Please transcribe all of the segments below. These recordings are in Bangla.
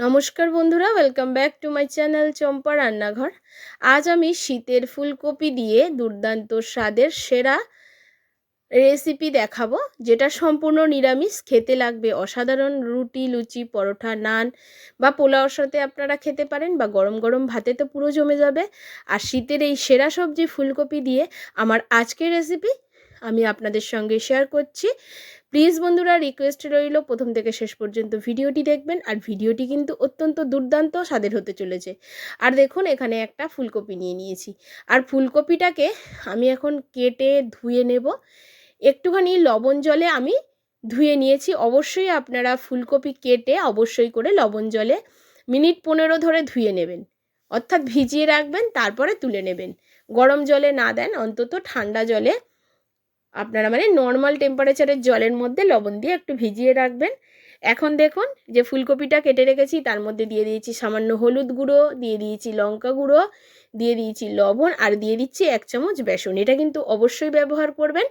নমস্কার বন্ধুরা welcome back to my channel Champa রান্নাঘর। আজ আমি শীতের ফুলকপি দিয়ে দুর্দান্ত স্বাদের সেরা রেসিপি দেখাবো, যেটা সম্পূর্ণ নিরামিষ, খেতে লাগবে অসাধারণ রুটি, লুচি, পরোটা, নান বা পোলাওর সাথে আপনারা খেতে পারেন বা গরম গরম ভাতে তো পুরো জমে যাবে। আর শীতের এই সেরা সবজি ফুলকপি দিয়ে আমার আজকের রেসিপি আমি আপনাদের সঙ্গে শেয়ার করছি। প্লিজ বন্ধুরা রিকোয়েস্ট রইল। প্রথম থেকে শেষ পর্যন্ত ভিডিওটি দেখবেন, আর ভিডিওটি কিন্তু অত্যন্ত দুর্দান্ত স্বাদের হতে চলেছে। আর দেখুন, এখানে একটা ফুলকপি নিয়ে নিয়েছি। আর ফুলকপিটাকে আমি এখন কেটে ধুয়ে নেব। একটুখানি লবণ জলে আমি ধুয়ে নিয়েছি। অবশ্যই আপনারা ফুলকপি কেটে অবশ্যই করে লবণ জলে মিনিট পনেরো ধরে ধুয়ে নেবেন। অর্থাৎ ভিজিয়ে রাখবেন, তারপরে তুলে নেবেন। গরম জলে না দেন, অন্তত ঠান্ডা জলে আপনারা মানে নর্মাল টেম্পারেচারের জলের মধ্যে লবণ দিয়ে একটু ভিজিয়ে রাখবেন। এখন দেখুন যে ফুলকপিটা কেটে রেখেছি, তার মধ্যে দিয়ে দিয়েছি সামান্য হলুদ গুঁড়ো, দিয়ে দিয়েছি লঙ্কা গুঁড়ো, দিয়ে দিয়েছি লবণ, আর দিয়ে দিচ্ছি এক চামচ বেসন। এটা কিন্তু অবশ্যই ব্যবহার করবেন,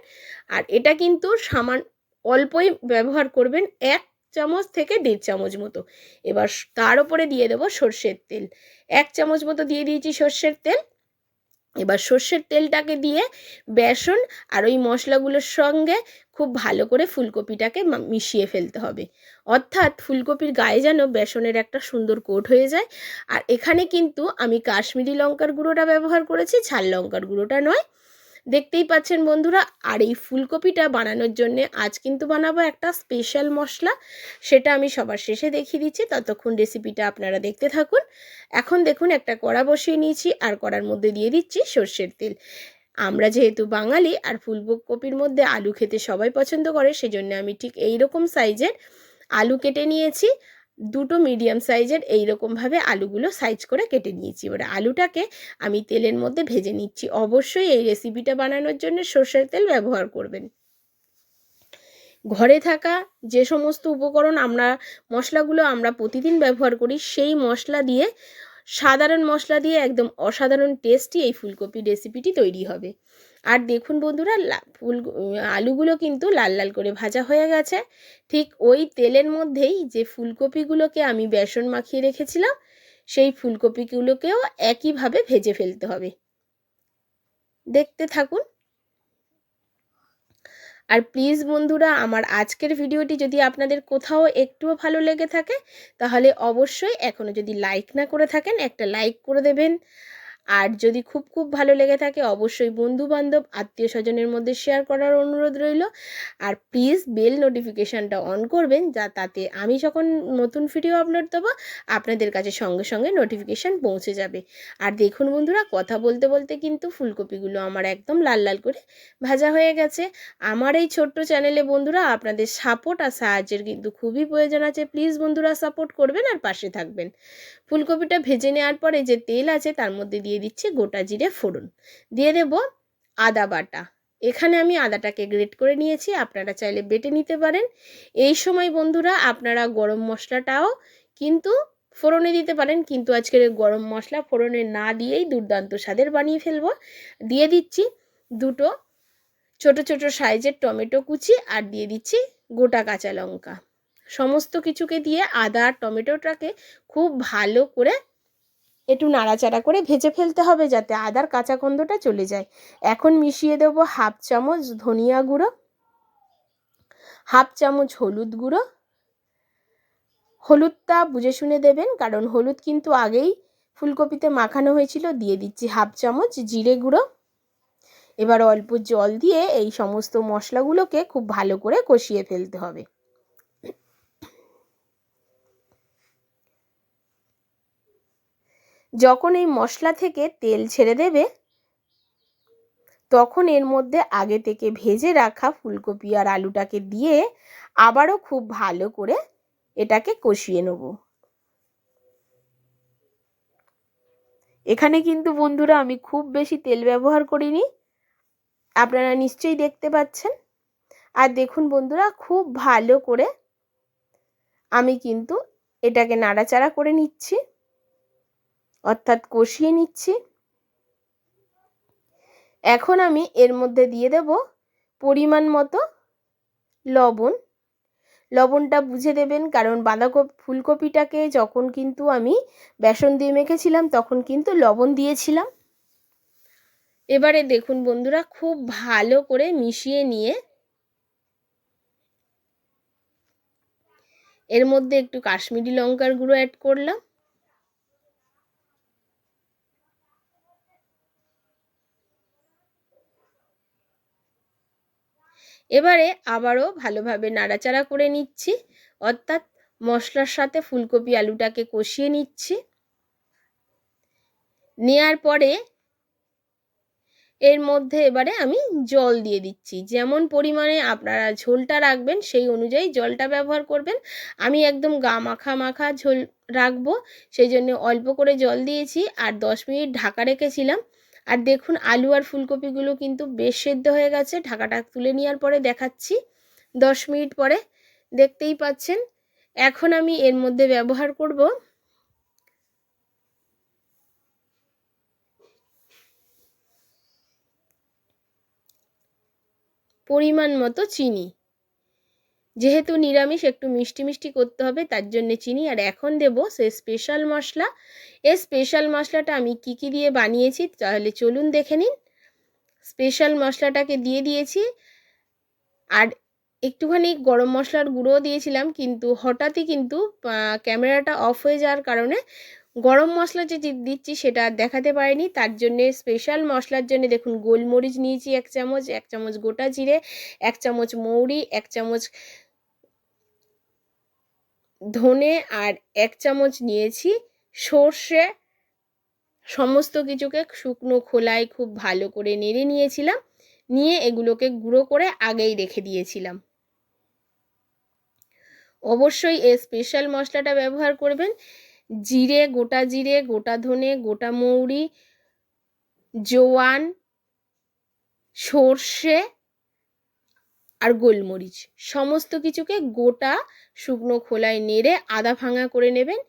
আর এটা কিন্তু সামান, অল্পই ব্যবহার করবেন এক চামচ থেকে দেড় চামচ মতো। এবার তার উপরে দিয়ে দেবো সর্ষের তেল। এক চামচ মতো দিয়ে দিয়েছি সর্ষের তেল। এবার সর্ষের তেলটাকে দিয়ে বেসন আর ওই মশলাগুলোর সঙ্গে খুব ভালো করে ফুলকপিটাকে মিশিয়ে ফেলতে হবে। অর্থাৎ ফুলকপির গায়ে যেন বেসনের একটা সুন্দর কোট হয়ে যায়। আর এখানে কিন্তু আমি কাশ্মীরি লঙ্কার গুঁড়োটা ব্যবহার করেছি, ঝাল লঙ্কার গুঁড়োটা নয়। দেখতেই পাচ্ছেন বন্ধুরা, আর এই ফুলকপিটা বানানোর জন্য আজ কিন্তু বানাবো একটা স্পেশাল মশলা। সেটা আমি সবার শেষে দেখিয়ে দিচ্ছি, ততক্ষণ রেসিপিটা আপনারা দেখতে থাকুন। এখন দেখুন, একটা কড়া বসিয়ে নিয়েছি, আর কড়ার মধ্যে দিয়ে দিচ্ছি সর্ষের তেল। আমরা যেহেতু বাঙালি, আর ফুলকপির মধ্যে আলু খেতে সবাই পছন্দ করে, সেজন্য আমি ঠিক এই রকম সাইজের আলু কেটে নিয়েছি। দুটো মিডিয়াম সাইজের এইরকমভাবে আলুগুলো সাইজ করে কেটে নিয়েছি। এবার আলুটাকে আমি তেলের মধ্যে ভেজে নিচ্ছি। অবশ্যই এই রেসিপিটা বানানোর জন্য সর্ষের তেল ব্যবহার করবেন। ঘরে থাকা যে সমস্ত উপকরণ আমরা, মশলাগুলো আমরা প্রতিদিন ব্যবহার করি, সেই মশলা দিয়ে, সাধারণ মশলা দিয়ে একদম অসাধারণ টেস্টি এই ফুলকপির রেসিপিটি তৈরি হবে। আর দেখুন বন্ধুরা ফুল আলুগুলো কিন্তু লাল লাল করে ভাজা হয়ে গেছে। ঠিক ওই তেলের মধ্যেই যে ফুলকপিগুলোকে আমি বেসন মাখিয়ে রেখেছিলাম, সেই ফুলকপিগুলোকেও একইভাবে ভেজে ফেলতে হবে। দেখতে থাকুন। আর প্লিজ বন্ধুরা, আমার আজকের ভিডিওটি যদি আপনাদের কোথাও একটুও ভালো লেগে থাকে, তাহলে অবশ্যই এখনও যদি লাইক না করে থাকেন, একটা লাইক করে দেবেন। আর যদি খুব খুব ভালো লেগে থাকে, অবশ্যই বন্ধু বান্ধব আত্মীয় স্বজনের মধ্যে শেয়ার করার অনুরোধ রইল। আর প্লিজ বেল নোটিফিকেশানটা অন করবেন, যা তাতে আমি যখন নতুন ভিডিও আপলোড দেবো, আপনাদের কাছে সঙ্গে সঙ্গে নোটিফিকেশান পৌঁছে যাবে। আর দেখুন বন্ধুরা, কথা বলতে বলতে কিন্তু ফুলকপিগুলো আমার একদম লাল লাল করে ভাজা হয়ে গেছে। আমার এই ছোট্ট চ্যানেলে বন্ধুরা, আপনাদের সাপোর্ট আর সাহায্যের কিন্তু খুবই প্রয়োজন আছে। প্লিজ বন্ধুরা সাপোর্ট করবেন আর পাশে থাকবেন। ফুলকপিটা ভেজে নেওয়ার পরে যে তেল আছে তার মধ্যে দিয়ে দিচ্ছি গোটা জিরে ফোড়ন। দিয়ে দেব আদা বাটা। এখানে আমি আদাটাকে গ্রেট করে নিয়েছি, আপনারা চাইলে বেটে নিতে পারেন। এই সময় বন্ধুরা, আপনারা গরম মশলাটাও কিন্তু ফোড়নে দিতে পারেন, কিন্তু আজকের গরম মশলা ফোড়নে না দিয়েই দুর্দান্ত স্বাদের বানিয়ে ফেলব। দিয়ে দিচ্ছি দুটো ছোট ছোট সাইজের টমেটো কুচি আর দিয়ে দিচ্ছি গোটা কাঁচা লঙ্কা। সমস্ত কিছুকে দিয়ে আদা আর টমেটোটাকে খুব ভালো করে একটু নাড়াচাড়া করে ভেজে ফেলতে হবে যাতে আদার কাঁচা গন্ধটা চলে যায়। এখন মিশিয়ে দেব হাফ চামচ ধনিয়া গুঁড়ো, হাফ চামচ হলুদ গুঁড়ো। হলুদটা বুঝে শুনে দেবেন, কারণ হলুদ কিন্তু আগেই ফুলকপিতে মাখানো হয়েছিল, দিয়ে দিচ্ছি হাফ চামচ জিরে গুঁড়ো। এবার অল্প জল দিয়ে এই সমস্ত মশলাগুলোকে খুব ভালো করে কষিয়ে ফেলতে হবে। যখন এই মশলা থেকে তেল ছেড়ে দেবে, তখন এর মধ্যে আগে থেকে ভেজে রাখা ফুলকপি আর আলুটাকে দিয়ে আবারও খুব ভালো করে এটাকে কষিয়ে নেব। এখানে কিন্তু বন্ধুরা আমি খুব বেশি তেল ব্যবহার করিনি, আপনারা নিশ্চয়ই দেখতে পাচ্ছেন। আর দেখুন বন্ধুরা, খুব ভালো করে আমি কিন্তু এটাকে নাড়াচাড়া করে নিচ্ছি। অর্থাৎ কষিয়ে নিচ্ছি। এখন আমি এর মধ্যে দিয়ে দেব পরিমাণ মতো লবণ। লবণটা বুঝে দেবেন, কারণ বাঁধাকপি, ফুলকপিটাকে যখন কিন্তু আমি বেসন দিয়ে মেখেছিলাম, তখন কিন্তু লবণ দিয়েছিলাম। এবারে দেখুন বন্ধুরা, খুব ভালো করে মিশিয়ে নিয়ে এর মধ্যে একটু কাশ্মীরি লঙ্কার গুঁড়ো অ্যাড করলাম। এবারে আবারও ভালোভাবে নাড়াচাড়া করে নিচ্ছি। অর্থাৎ মশলার সাথে ফুলকপি আলুটাকে কষিয়ে নিচ্ছি। নেয়ার পরে এর মধ্যে এবারে আমি জল দিয়ে দিচ্ছি। যেমন পরিমাণে আপনারা ঝোলটা রাখবেন, সেই অনুযায়ী জলটা ব্যবহার করবেন। আমি একদম গা মাখা মাখা ঝোল রাখব, সেই জন্য অল্প করে জল দিয়েছি। আর দশ মিনিট ঢাকা রেখেছিলাম। আর দেখুন আলু আর ফুলকপিগুলো কিন্তু বেশ সেদ্ধ হয়ে গেছে। ঢাকাটা তুলে নেওয়ার পরে দেখাচ্ছি। দশ মিনিট পরে দেখতেই পাচ্ছেন। এখন আমি এর মধ্যে ব্যবহার করব পরিমাণ মতো চিনি। যেহেতু নিরামিষ, একটু মিষ্টি মিষ্টি করতে হবে, তার জন্যে চিনি। আর এখন দেব সে স্পেশাল মশলা। এই স্পেশাল মশলাটা আমি কি কি দিয়ে বানিয়েছি, তাহলে চলুন দেখে নিন। স্পেশাল মশলাটাকে দিয়ে দিয়েছি। আর একটুখানি গরম মশলার গুঁড়ো দিয়েছিলাম, কিন্তু হঠাৎই কিন্তু ক্যামেরাটা অফ হয়ে যাওয়ার কারণে গরম মশলা যে দিচ্ছি সেটা দেখাতে পারিনি, তার জন্যে স্পেশাল মশলার জন্য দেখুন গোলমরিচ নিয়েছি এক চামচ এক চামচ গোটা জিরে, এক চামচ মৌরি, এক চামচ ধনে আর এক চামচ নিয়েছি সর্ষে। সমস্ত কিছুকে শুকনো খোলায় খুব ভালো করে নেড়ে নিয়েছিলাম, নিয়ে এগুলোকে গুঁড়ো করে আগেই রেখে দিয়েছিলাম। অবশ্যই এই স্পেশাল মশলাটা ব্যবহার করবেন। জিরে, গোটা জিরে, গোটা ধনে, গোটা মৌরি, জোয়ান, সর্ষে আর গোলমরিচ। সমস্ত কিছুকে গোটা শুকনো খোলায় নেড়ে আদা ভাঙা করে নেবেন।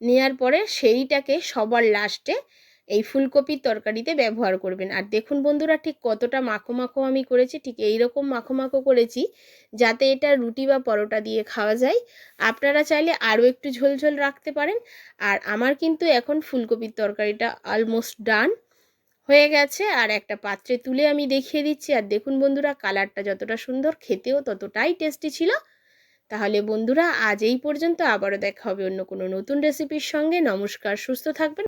নেয়ার পরে সেইটাকে সবার লাস্টে এই ফুলকপির তরকারিতে ব্যবহার করবেন। আর দেখুন বন্ধুরা, ঠিক কতটা মাখো মাখো আমি করেছি, ঠিক এই রকম মাখো মাখো করেছি যাতে এটা রুটি বা পরোটা দিয়ে খাওয়া যায়। আপনারা চাইলে আরও একটু ঝোল ঝোল রাখতে পারেন। আর আমার কিন্তু এখন ফুলকপির তরকারিটা অলমোস্ট ডান হয়ে গেছে। আর একটা পাত্রে তুলে আমি দেখিয়ে দিচ্ছি। আর দেখুন বন্ধুরা, কালারটা যতটা সুন্দর, খেতেও ততটাই টেস্টি ছিল। তাহলে বন্ধুরা, আজ এই পর্যন্ত আবারও দেখা হবে অন্য কোনো নতুন রেসিপির সঙ্গে। নমস্কার, সুস্থ থাকবেন।